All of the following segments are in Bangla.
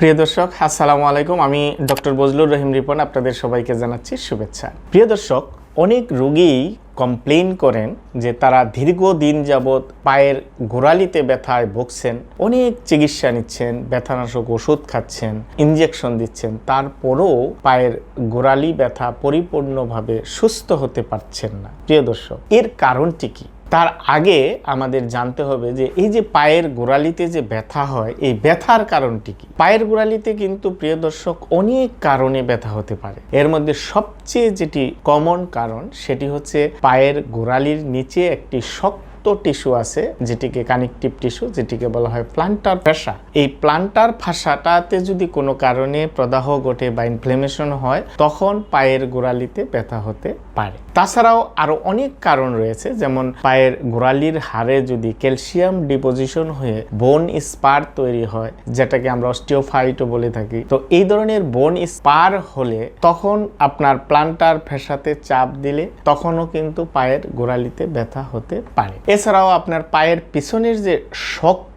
প্রিয় দর্শক, আসসালামু আলাইকুম। আমি ডক্টর বজলুর রহিম রিপন, আপনাদের সবাইকে জানাচ্ছি শুভেচ্ছা। প্রিয় দর্শক, অনেক রোগীই কমপ্লেন করেন যে তারা দীর্ঘদিন যাবৎ পায়ের গোড়ালিতে ব্যথায় ভুগছেন, অনেক চিকিৎসা নিচ্ছেন, ব্যথানাশক ওষুধ খাচ্ছেন ইঞ্জেকশন দিচ্ছেন, তারপরও পায়ের গোড়ালি ব্যথা পরিপূর্ণভাবে সুস্থ হতে পারছেন না। প্রিয় দর্শক, এর কারণটি কি? তার আগে আমাদের জানতে হবে যে এই যে পায়ের গোড়ালিতে যে ব্যথা হয়, এই ব্যথার কারণটি কি? পায়ের গোড়ালিতে কিন্তু প্রিয় দর্শক অনেক কারণে ব্যথা হতে পারে। এর মধ্যে সবচেয়ে যেটি কমন কারণ সেটি হচ্ছে পায়ের গোড়ালির নিচে একটি শক্ত টিস্যু আছে যেটিকে কানেকটিভ টিস্যু, যেটিকে বলা হয় প্লান্টার ফাঁসা এই প্লান্টার ফাঁসাটাতে যদি কোনো কারণে প্রদাহ ঘটে বা ইনফ্লেমেশন হয়, তখন পায়ের গোড়ালিতে ব্যথা হতে পারে। তাছাড়াও আরও অনেক কারণ রয়েছে, যেমন পায়ের গোড়ালির হাড়ে যদি ক্যালসিয়াম ডিপোজিশন হয়ে বোন স্পার তৈরি হয়, যেটাকে আমরা অস্টিওফাইটও বলে থাকি। তো এই ধরনের বোন স্পার হলে তখন আপনার প্লান্টার ফেসাতে চাপ দিলে তখনও কিন্তু পায়ের গোড়ালিতে ব্যথা হতে পারে। এছাড়াও আপনার পায়ের পিছনের যে শক্ত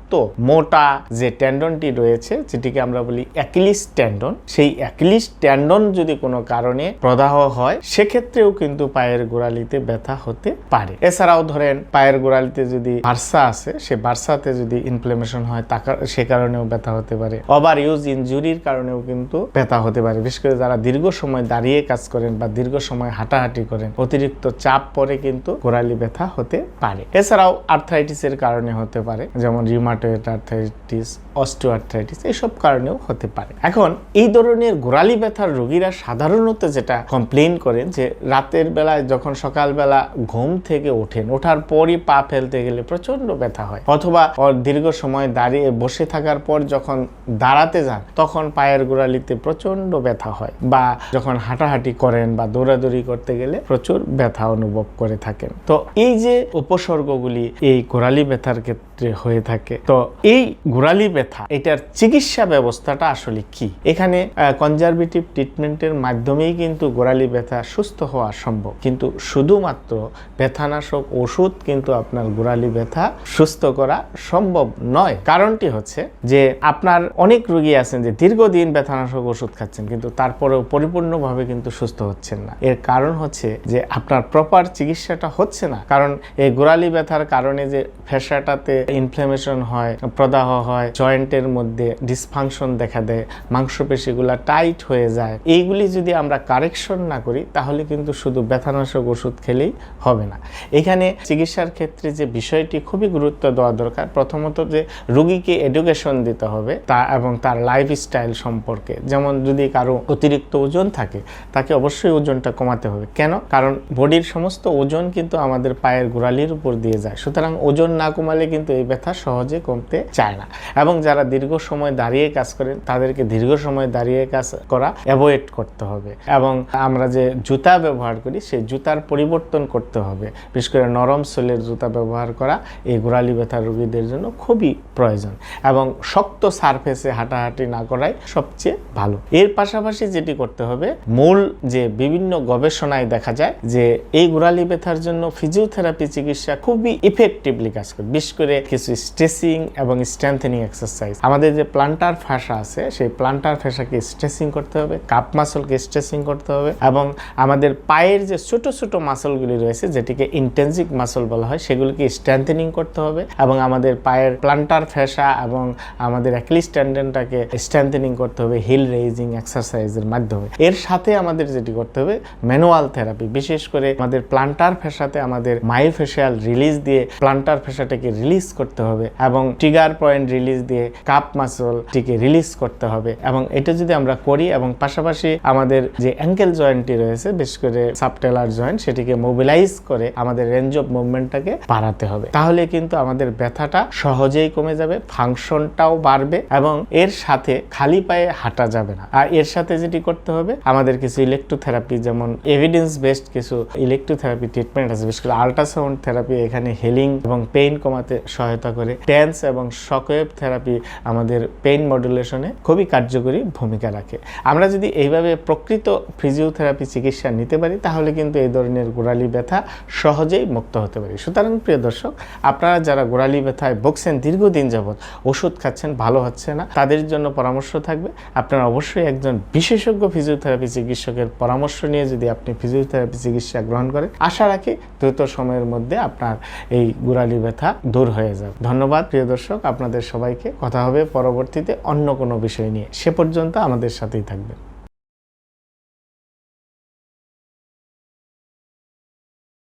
মোটা যে ট্যান্ডনটি রয়েছে, যেটিকে আমরা বলি অ্যাকিলিস ট্যান্ডন সেই অ্যাকিলিস ট্যান্ডন যদি কোনো কারণে প্রদাহ হয়, সেক্ষেত্রেও কিন্তু পায়ের গোড়ালিতে ব্যথা হতে পারে। এছাড়াও ধরেন, পায়ের গোড়ালিতে যদি বার্সা আছে সে বার্সাতে যদি ইনফ্লেমেশন হয়, তা সে কারণেও ব্যথা হতে পারে। ওভার ইউজ ইনজুরির কারণেও কিন্তু ব্যথা হতে পারে। বিশেষ করে যারা দীর্ঘ সময় দাঁড়িয়ে কাজ করেন বা দীর্ঘ সময় হাঁটাহাঁটি করেন, অতিরিক্ত চাপ পরে কিন্তু গোড়ালি ব্যথা হতে পারে। এছাড়াও আর্থ্রাইটিসের কারণে হতে পারে, যেমন রিউমাটয়েড আর্থ্রাইটিস অস্টিওআর্থ্রাইটিস এইসব কারণেও হতে পারে। এখন এই ধরনের গোড়ালি ব্যথার রোগীরা সাধারণত যেটা কমপ্লেন করেন যে রাতের বেলায় যখন সকালবেলা ঘুম থেকে ওঠেন, ওঠার পরই পা ফেলতে গেলে প্রচণ্ড ব্যথা হয়। অথবা দীর্ঘ সময় দাঁড়িয়ে বসে থাকার পর যখন দাঁড়াতে যান, তখন পায়ের গোড়ালিতে প্রচণ্ড ব্যথা হয় বা যখন হাঁটাহাঁটি করেন বা দৌড়াদৌড়ি করতে গেলে প্রচুর ব্যথা অনুভব করে থাকেন। তো এই যে উপসর্গগুলি এই গোড়ালি ব্যথার ক্ষেত্রে হয়ে থাকে। তো এই গোড়ালি ব্যথা, এটার চিকিৎসা ব্যবস্থাটা আসলে কি? এখানে কনজারভেটিভ ট্রিটমেন্টের মাধ্যমেই কিন্তু গোড়ালি ব্যথা সুস্থ হওয়া সম্ভব। কিন্তু শুধুমাত্র ব্যথানাশক ওষুধ কিন্তু আপনার গোড়ালি ব্যথা সুস্থ করা সম্ভব নয়। কারণটি হচ্ছে যে, আপনার অনেক রোগী আছেন যে দীর্ঘদিন ব্যথানাশক ওষুধ খাচ্ছেন, কিন্তু তারপরেও পরিপূর্ণভাবে কিন্তু সুস্থ হচ্ছেন না। এর কারণ হচ্ছে যে, আপনার প্রপার চিকিৎসাটা হচ্ছে না। কারণ এই গোড়ালি ব্যথার কারণে যে ফেসাটাতে ইনফ্লামেশন হয়, প্রদাহ হয় জয়েন্টের মধ্যে ডিসফাংশন দেখা দেয়, মাংসপেশিগুলা টাইট হয়ে যায়। এইগুলি যদি আমরা কারেকশন না করি, তাহলে কিন্তু শুধু ব্যথানাশক ওষুধ খেলেই হবে না। এখানে চিকিৎসার ক্ষেত্রে যে বিষয়টি খুবই গুরুত্ব দেওয়া দরকার, প্রথমত যে রোগীকে এডুকেশন দিতে হবে তা এবং তার লাইফস্টাইল সম্পর্কে। যেমন যদি কারও অতিরিক্ত ওজন থাকে, তাকে অবশ্যই ওজনটা কমাতে হবে। কেন? কারণ বডির সমস্ত ওজন কিন্তু আমাদের পায়ের গোড়ালির উপর দিয়ে যায়। সুতরাং ওজন না কমালে কিন্তু এই ব্যথা সহজে কমতে চায় না। এবং যারা দীর্ঘ সময় দাঁড়িয়ে কাজ করেন, তাদেরকে দীর্ঘ সময় দাঁড়িয়ে কাজ করা অ্যাভয়েড করতে হবে। এবং আমরা যে জুতা ব্যবহার করি, সেই জুতার পরিবর্তন করতে হবে। বিশেষ করে নরম সোলের জুতা ব্যবহার করা, এই গোড়ালি ব্যথা রোগীদের জন্য খুবই প্রয়োজন। এবং শক্ত সারফেসে হাঁটাহাঁটি না করাই সবচেয়ে ভালো। এর পাশাপাশি যেটি করতে হবে, মূল যে বিভিন্ন গবেষণায় দেখা যায় যে, এই গোড়ালি ব্যথার জন্য ফিজিওথেরাপি চিকিৎসা খুবই ইফেক্টিভলি কাজ করে। বিশেষ করে কিছু স্ট্রেসিং এবং স্ট্রেংথেনিং এক্সারসাইজ আমাদের যে প্লান্টার ফাঁসা আছে, সেই প্লান্টার ফাঁসাকে স্ট্রেসিং করতে হবে কাপ মাসলকে স্ট্রেসিং করতে হবে এবং আমাদের পায়ের যে ছোট ছোট মাসলগুলি রয়েছে, যেটিকে ইন্টেন্সিক মাসল বলা হয়, সেগুলিকে স্ট্রেংথেনিং করতে হবে এবং আমাদের পায়ের প্লান্টার ফেসা এবং আমাদের অ্যাক্লিস টেন্ডেনটাকে স্ট্রেংথেনিং করতে হবে হিল রেইজিং এক্সারসাইজের মাধ্যমে। এর সাথে আমাদের যেটি করতে হবে ম্যানুয়াল থেরাপি বিশেষ করে আমাদের প্লান্টার ফেসাতে আমাদের মাইফেশিয়াল রিলিজ দিয়ে প্লান্টার ফেসাটাকে রিলিজ করতে হবে এবং ট্রিগার পয়েন্ট রিলিজ দিয়ে কাপ মাসলটিকে রিলিজ করতে হবে এবং এটা যদি আমরা করি এবং পাশাপাশি আমাদের যে অ্যাঙ্কেল জয়েন্টটি রয়েছে বিশেষ করে সাবটেলার জয়েন্ট সেটিকে মোবিলাইজ করে আমাদের রেঞ্জ অফ মুভমেন্টটাকে বাড়াতে হবে। তাহলে কিন্তু আমাদের ব্যথাটা সহজেই কমে যাবে ফাংশনটাও বাড়বে এবং এর সাথে খালি পায়ে হাঁটা যাবে না। আর এর সাথে যেটি করতে হবে, আমাদের কিছু ইলেকট্রোথেরাপি যেমন এভিডেন্স বেসড কিছু ইলেকট্রোথেরাপি ট্রিটমেন্ট আছে বিশেষ করে আল্ট্রাসাউন্ড থেরাপি এখানে হিলিং এবং পেইন কমাতে সহায়তা করে। টেন্স এবং শকওয়েভ থেরাপি আমাদের পেইন মডুলেশনে খুবই কার্যকরী ভূমিকা রাখে। আমরা যদি এইভাবে প্রকৃত ফিজিওথেরাপি চিকিৎসা নিতে পারি, তাহলে কিন্তু এই ধরনের গোড়ালি ব্যথা সহজেই মুক্ত হতে পারি। সুতরাং প্রিয় দর্শক, আপনারা যারা গোড়ালি ব্যথায় বকছেন দীর্ঘদিন যাবৎ, ওষুধ খাচ্ছেন, ভালো হচ্ছে না, তাদের জন্য পরামর্শ থাকবে। আপনারা অবশ্যই একজন বিশেষজ্ঞ ফিজিওথেরাপি চিকিৎসকের পরামর্শ নিয়ে যদি আপনি ফিজিওথেরাপি চিকিৎসা গ্রহণ করেন, আশা রাখি দ্রুত সময়ের মধ্যে আপনার এই গোড়ালি ব্যথা দূর হয়ে যাবে ধন্যবাদ, প্রিয় দর্শক। আপনাদের সবাইকে। কথা হবে পরবর্তীতে অন্য কোনো বিষয় নিয়ে। সে পর্যন্ত আমাদের সাথেই থাকবেন।